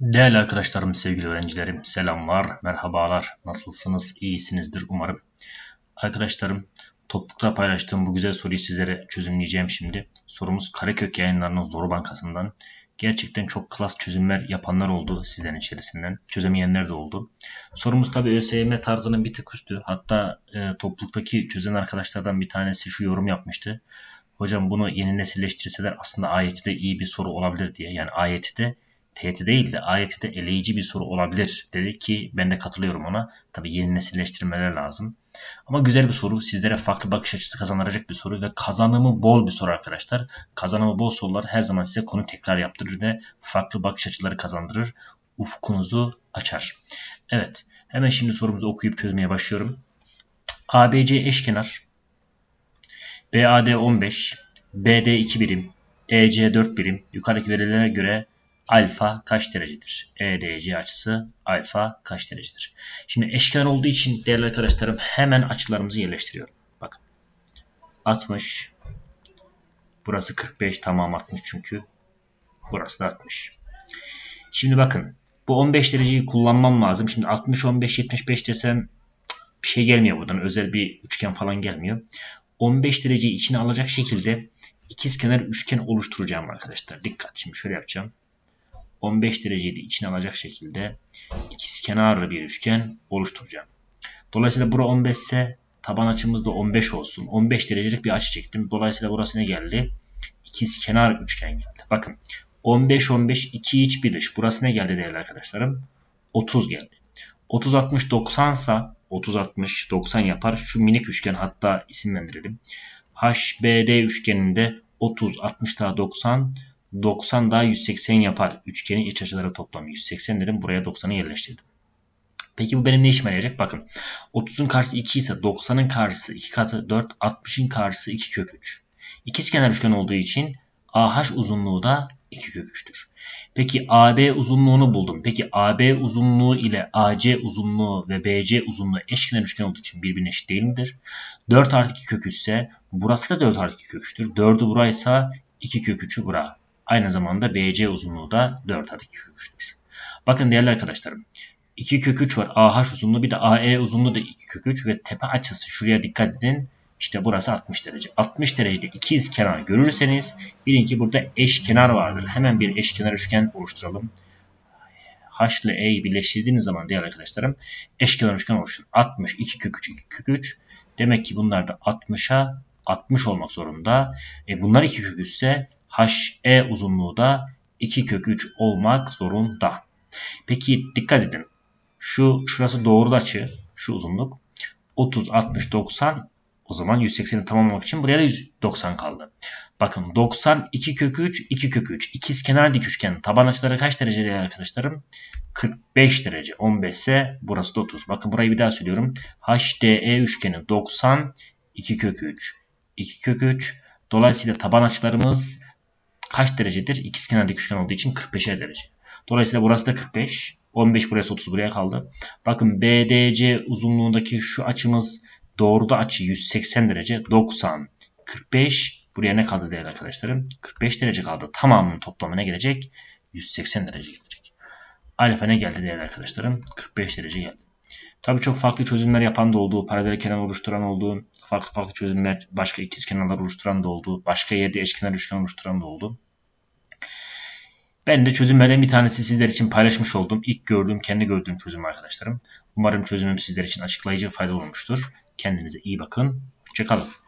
Değerli arkadaşlarım, sevgili öğrencilerim, selamlar, merhabalar. Nasılsınız? İyisinizdir umarım. Arkadaşlarım, toplulukta paylaştığım bu güzel soruyu sizlere çözümleyeceğim şimdi. Sorumuz Karekök yayınlarının Zoru Bankası'ndan. Gerçekten çok klas çözümler yapanlar oldu sizlerin içerisinden. Çözemeyenler de oldu. Sorumuz tabi ÖSYM tarzının bir tık üstü. Hatta e, topluluktaki çözen arkadaşlardan bir tanesi şu yorum yapmıştı. Hocam bunu yeni nesilleştirseler aslında ayeti de iyi bir soru olabilir diye. Yani ayeti de TYT değil de AYT'de eleyici bir soru olabilir dedi ki ben de katılıyorum ona. Tabi yeni nesilleştirmeler lazım. Ama güzel bir soru. Sizlere farklı bakış açısı kazandıracak bir soru ve kazanımı bol bir soru arkadaşlar. Kazanımı bol sorular her zaman size konu tekrar yaptırır ve farklı bakış açıları kazandırır. Ufkunuzu açar. Evet. Hemen şimdi sorumuzu okuyup çözmeye başlıyorum. ABC eşkenar. BAD 15. BD 2 birim. EC 4 birim. Yukarıdaki verilere göre alfa kaç derecedir? EDC açısı alfa kaç derecedir? Şimdi eşkenar olduğu için değerli arkadaşlarım hemen açılarımızı yerleştiriyorum. Bakın 60 burası 45 tamam 60 çünkü burası da 60. Şimdi bakın bu 15 dereceyi kullanmam lazım. Şimdi 60 15 75 desem bir şey gelmiyor buradan. Özel bir üçgen falan gelmiyor. 15 dereceyi içine alacak şekilde ikizkenar üçgen oluşturacağım arkadaşlar. Dikkat şimdi şöyle yapacağım. 15 dereceyi de içine alacak şekilde ikizkenarlı bir üçgen oluşturacağım. Dolayısıyla bura 15 ise taban açımız da 15 olsun. 15 derecelik bir açı çektim. Dolayısıyla burası ne geldi? İkizkenar üçgen geldi. Bakın 15 15 2 iç bir dış. Burası ne geldi değerli arkadaşlarım? 30 geldi. 30 60 90 sa 30 60 90 yapar. Şu minik üçgen hatta isimlendirelim. HBD üçgeninde 30 60 daha 90 90 daha 180 yapar. Üçgenin iç açıları toplamı 180 dedim. Buraya 90'ı yerleştirdim. Peki bu benim ne işime yarayacak? Bakın 30'un karşısı 2 ise 90'ın karşısı 2 katı 4, 60'ın karşısı 2 kök 3. İkizkenar üçgen olduğu için AH uzunluğu da 2 kök 3'tür. Peki AB uzunluğunu buldum. Peki AB uzunluğu ile AC uzunluğu ve BC uzunluğu eşkenar üçgen olduğu için birbirine eşit değil midir? 4 artı 2 kök 3 ise burası da 4 artı 2 kök 3'tür. 4'ü buraysa 2 kök 3'ü bura. Aynı zamanda BC uzunluğu da 4 artı 2 kök 3'tür. Bakın değerli arkadaşlarım. 2 kök 3 var. AH uzunluğu bir de AE uzunluğu da 2 kök 3 ve tepe açısı şuraya dikkat edin. İşte burası 60 derece. 60 derecede ikiz kenar görürseniz bilin ki burada eşkenar vardır. Hemen bir eşkenar üçgen oluşturalım. H ile E'yi birleştirdiğiniz zaman değerli arkadaşlarım eşkenar üçgen oluşur. 60, 2 kök 3, 2 kök 3. Demek ki bunlar da 60'a 60 olmak zorunda. E bunlar 2 kök 3 ise HE uzunluğu da 2 kök 3 olmak zorunda. Peki dikkat edin. Şu şurası doğru açı. Şu uzunluk. 30, 60, 90 o zaman 180'i tamamlamak için buraya da 190 kaldı. Bakın 90, 2 kök 3, 2 kök 3. İkiz kenar dik üçgen. Taban açıları kaç derece değerli arkadaşlarım? 45 derece. 15 ise burası da 30. Bakın burayı bir daha söylüyorum. HDE üçgeni 90, 2 kök 3, 2 kök 3. Dolayısıyla taban açılarımız kaç derecedir? İkizkenar dik üçgen olduğu için 45 derece. Dolayısıyla burası da 45. 15 burası 30 buraya kaldı. Bakın BDC uzunluğundaki şu açımız doğruda açı 180 derece. 90, 45. Buraya ne kaldı değerli arkadaşlarım? 45 derece kaldı. Tamamının toplamı ne gelecek? 180 derece gelecek. Alfa ne geldi değerli arkadaşlarım? 45 derece geldi. Tabii çok farklı çözümler yapan da oldu. Paralel kenar oluşturan oldu. Farklı farklı çözümler başka ikiz kenarlar oluşturan da oldu. Başka yerde eşkenar üçgen oluşturan da oldu. Ben de çözümlerden bir tanesi sizler için paylaşmış oldum. İlk gördüğüm, kendi gördüğüm çözüm arkadaşlarım. Umarım çözümüm sizler için açıklayıcı ve faydalı olmuştur. Kendinize iyi bakın. Hoşçakalın.